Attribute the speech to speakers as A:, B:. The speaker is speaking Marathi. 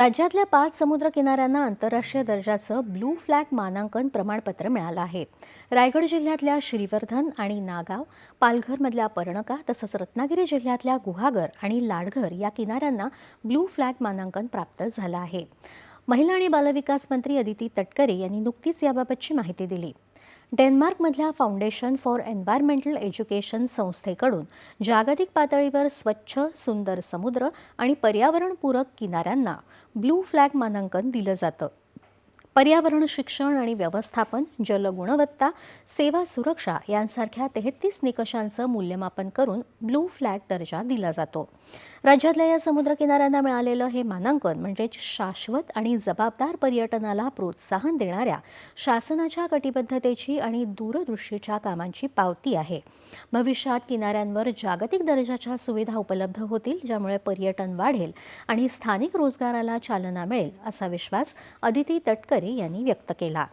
A: राज्यातल्या पाच समुद्र किनाऱ्यांना आंतरराष्ट्रीय दर्जाचं ब्लू फ्लॅग मानांकन प्रमाणपत्र मिळालं आहे. रायगड जिल्ह्यातल्या श्रीवर्धन आणि नागाव पालघरमधल्या पर्णका तसंच रत्नागिरी जिल्ह्यातल्या गुहागर आणि लाडघर या किनाऱ्यांना ब्लू फ्लॅग मानांकन प्राप्त झालं आहे. महिला आणि बालविकास मंत्री अदिती तटकरे यांनी नुकतीच याबाबतची माहिती दिली. डेन्मार्कमधल्या फाउंडेशन फॉर एन्व्हायरमेंटल एज्युकेशन संस्थेकडून जागतिक पातळीवर स्वच्छ सुंदर समुद्र आणि पर्यावरणपूरक किनाऱ्यांना ब्लू फ्लॅग मानांकन दिलं जातं. पर्यावरण शिक्षण आणि व्यवस्थापन जलगुणवत्ता सेवा सुरक्षा यांसारख्या तेहतीस निकषांचं मूल्यमापन करून ब्लू फ्लॅग दर्जा दिला जातो. राज्यातल्या या समुद्र किनाऱ्यांना मिळालेलं हे मानांकन म्हणजेच शाश्वत आणि जबाबदार पर्यटनाला प्रोत्साहन देणाऱ्या शासनाच्या कटिबद्धतेची आणि दूरदृष्टीच्या कामांची पावती आहे. भविष्यात किनाऱ्यांवर जागतिक दर्जाच्या सुविधा उपलब्ध होतील ज्यामुळे पर्यटन वाढेल आणि स्थानिक रोजगाराला चालना मिळेल असा विश्वास अदिती तटकरे यांनी व्यक्त केला.